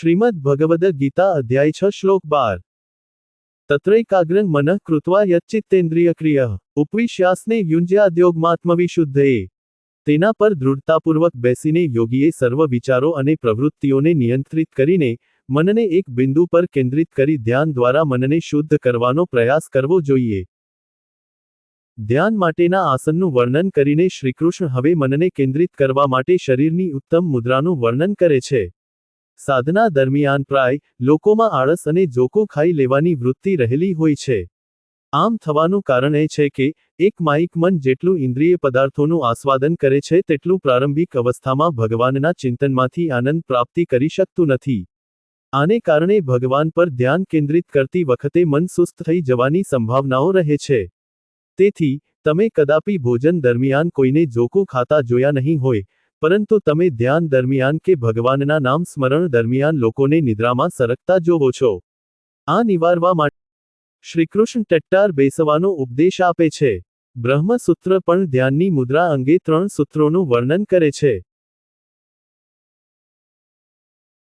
શ્રીમદ ભગવદ ગીતા અધ્યાય છ શ્લોક બાર. તત્રૈકાગ્રં મનઃ કૃત્વા યચ્ચિત્તેન્દ્રિયક્રિય ઉપવિશ્યાસને યુંજ્યાદ્યોગમાત્મવિશુદ્ધએ તેના પર દૃઢતાપૂર્વક બેસીને યોગીએ સર્વ વિચારો અને પ્રવૃત્તિઓને નિયંત્રિત કરીને મનને એક બિંદુ પર કેન્દ્રિત કરી ધ્યાન દ્વારા મનને શુદ્ધ કરવાનો પ્રયાસ કરવો જોઈએ. ધ્યાન માટેના આસનનું વર્ણન કરીને શ્રીકૃષ્ણ હવે મનને કેન્દ્રિત કરવા માટે શરીરની ઉત્તમ મુદ્રાનું વર્ણન કરે છે. સાધના દરમિયાન પ્રાય લોકોમાં આળસ અને જોકો ખાઈ લેવાની વૃત્તિ રહેલી હોય છે. આમ થવાનું કારણ એ છે કે એક માઇક મન જેટલું ઇન્દ્રિય પદાર્થોનું આસ્વાદન કરે છે તેટલું પ્રારંભિક અવસ્થામાં ભગવાનના ચિંતનમાંથી આનંદ પ્રાપ્તિ કરી શકતું નથી. આને કારણે ભગવાન પર ધ્યાન કેન્દ્રિત કરતી વખતે મન સુસ્ત થઈ જવાની સંભાવનાઓ રહે છે. તેથી, તમે કદાપી ભોજન દરમિયાન કોઈને જોકો ખાતા જોયા નહીં હોય પરંતુ તમે ધ્યાન દરમિયાન કે ભગવાનના નામ સ્મરણ દરમિયાન લોકોને નિદ્રામાં સરકતા જોવો છો. આ નિવારવા માટે શ્રીકૃષ્ણ ટટ્ટાર બેસવાનો ઉપદેશ આપે છે. બ્રહ્મસૂત્ર પણ ધ્યાનની મુદ્રા અંગે ત્રણ સૂત્રોનું વર્ણન કરે છે.